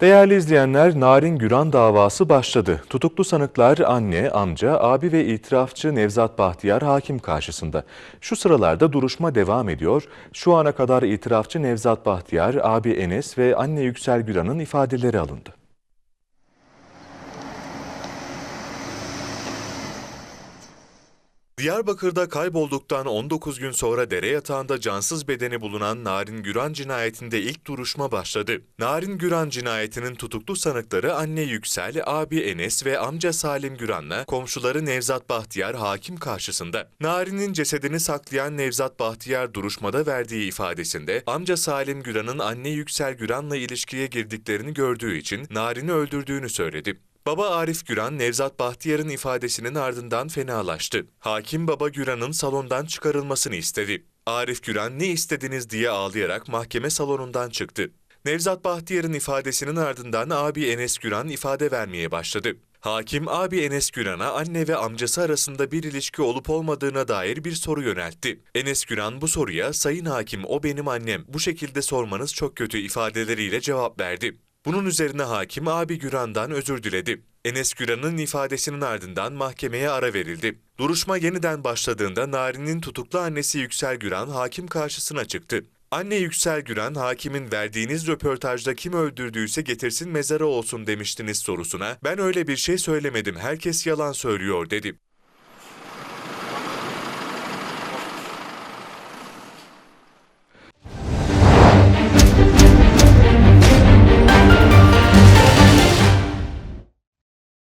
Değerli izleyenler, Narin Güran davası başladı. Tutuklu sanıklar anne, amca, abi ve itirafçı Nevzat Bahtiyar hakim karşısında. Şu sıralarda duruşma devam ediyor. Şu ana kadar itirafçı Nevzat Bahtiyar, abi Enes ve anne Yüksel Güran'ın ifadeleri alındı. Diyarbakır'da kaybolduktan 19 gün sonra dere yatağında cansız bedeni bulunan Narin Güran cinayetinde ilk duruşma başladı. Narin Güran cinayetinin tutuklu sanıkları anne Yüksel, abi Enes ve amca Salim Güran'la komşuları Nevzat Bahtiyar hakim karşısında. Narin'in cesedini saklayan Nevzat Bahtiyar duruşmada verdiği ifadesinde amca Salim Güran'ın anne Yüksel Güran'la ilişkiye girdiklerini gördüğü için Narin'i öldürdüğünü söyledi. Baba Arif Güran, Nevzat Bahtiyar'ın ifadesinin ardından fenalaştı. Hakim Baba Güran'ın salondan çıkarılmasını istedi. Arif Güran ne istediniz diye ağlayarak mahkeme salonundan çıktı. Nevzat Bahtiyar'ın ifadesinin ardından abi Enes Güran ifade vermeye başladı. Hakim abi Enes Güran'a anne ve amcası arasında bir ilişki olup olmadığına dair bir soru yöneltti. Enes Güran bu soruya "Sayın hakim o benim annem. Bu şekilde sormanız çok kötü." ifadeleriyle cevap verdi. Bunun üzerine hakim abi Güran'dan özür diledi. Enes Güran'ın ifadesinin ardından mahkemeye ara verildi. Duruşma yeniden başladığında Narin'in tutuklu annesi Yüksel Güran hakim karşısına çıktı. Anne Yüksel Güran, hakimin verdiğiniz röportajda kim öldürdüyse getirsin mezara olsun demiştiniz sorusuna, ben öyle bir şey söylemedim, herkes yalan söylüyor dedi.